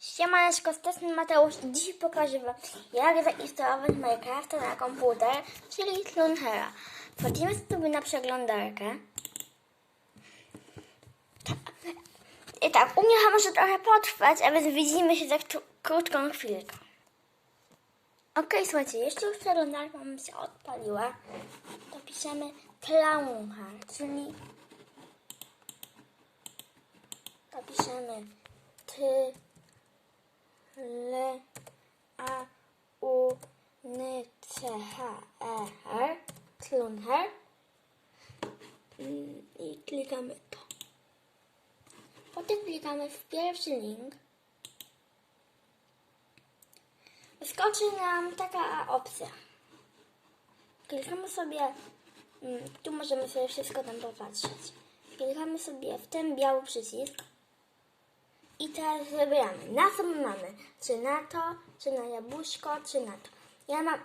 Siemaneczko, z Tesny Mateusz dziś pokażę Wam, jak zainstalować Minecrafta na komputer, czyli Slunhera. Wchodzimy sobie na przeglądarkę. I tak, u mnie może trochę potrwać, a więc widzimy się za kró- krótką chwilkę. Okej, słuchajcie, jeśli już przeglądarka nam się odpaliła, to piszemy Clownhard, czyli to piszemy ty L A U N C H E R Klunher Mm, i klikamy to. Potem klikamy w pierwszy link. Wyskoczy nam taka opcja. Klikamy sobie, mm, tu możemy sobie wszystko tam popatrzeć. Klikamy sobie w ten biały przycisk. I teraz wybieramy, na co my mamy. Czy na to, czy na jabłuszko, czy na to. Ja mam,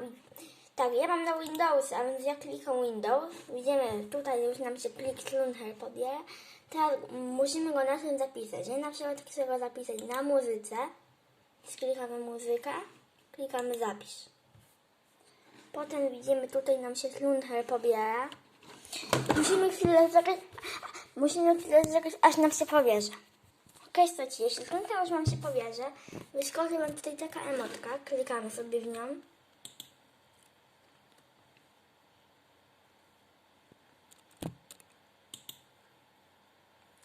tak, ja mam na Windows, a więc ja klikam Windows. Widzimy, tutaj już nam się plik Slunher podbiera. Teraz musimy go na tym zapisać. Ja na przykład chcę go zapisać na muzyce. Klikamy muzykę, klikamy zapisz. Potem widzimy, tutaj nam się Slunher pobiera. Musimy chwilę zaczekać, musimy chwilę zaczekać, aż nam się pobierze. Słuchajcie, jeśli końca już mam się powierzę, wyskoczy nam tutaj taka emotka, klikamy sobie w nią.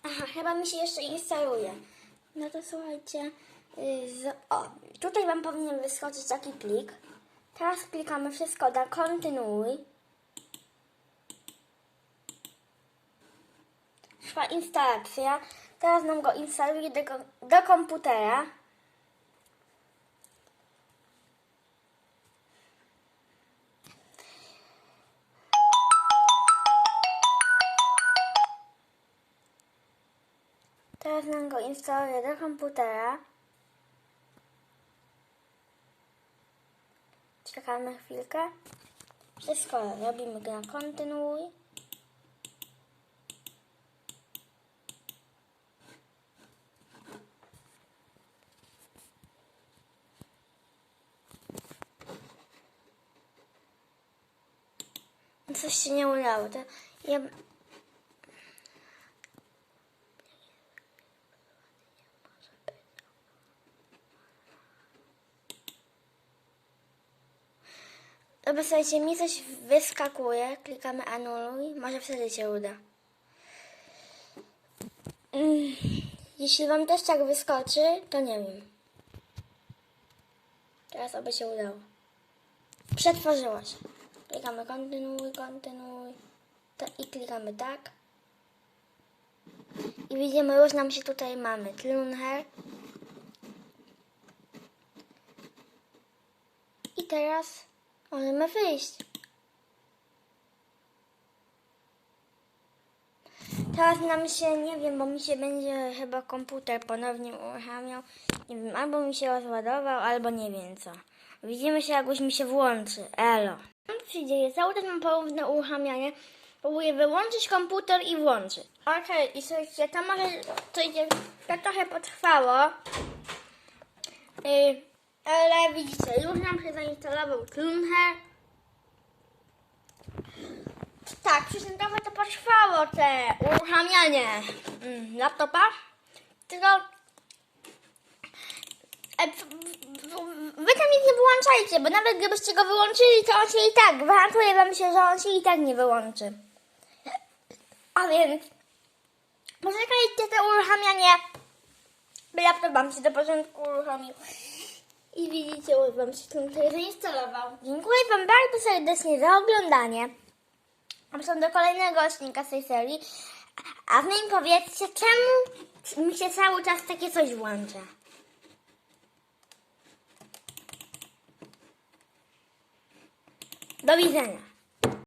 Aha, chyba mi się jeszcze instaluje. No to słuchajcie, yy, z, o, tutaj Wam powinien wyskoczyć taki plik. Teraz klikamy wszystko na kontynuuj. Trwa instalacja. Teraz nam go instaluje do, do komputera. Teraz nam go instaluje do komputera. Czekamy chwilkę. Wszystko robimy na kontynuuj. Coś się nie udało. To ja... Dobra, słuchajcie, mi coś wyskakuje. Klikamy anuluj. Może wtedy się uda. Mm, Jeśli wam też tak wyskoczy, to nie wiem. Teraz oby się udało. Przetworzyło się. Klikamy kontynuuj, kontynuuj. I klikamy tak. I widzimy, już nam się tutaj mamy Tlunher. I teraz możemy wyjść. Teraz nam się, nie wiem, bo mi się będzie chyba komputer ponownie uruchamiał. Nie wiem, albo mi się rozładował, albo nie wiem co. Widzimy się, jak już mi się włączy. Elo. Co się dzieje? Cały czas mam ponowne uruchamianie. Próbuję wyłączyć komputer i włączyć. Okej, i słuchajcie, to może to, idzie, to trochę potrwało. Yy, ale widzicie, już nam się zainstalował Klunher. Tak, przy tym trochę to potrwało, te uruchamianie mm, laptopa. Tylko e, w- w- wy tam nic nie wyłączajcie, bo nawet gdybyście go wyłączyli, to on się i tak, gwarantuję wam się, że on się i tak nie wyłączy. A więc poczekajcie te uruchamianie, by laptop wam się do porządku uruchomił. I widzicie, już wam się ten zainstalował. Dziękuję wam bardzo serdecznie za oglądanie. Zapraszam do kolejnego odcinka z tej serii. A w nim powiedzcie, czemu mi się cały czas takie coś włącza. Do widzenia.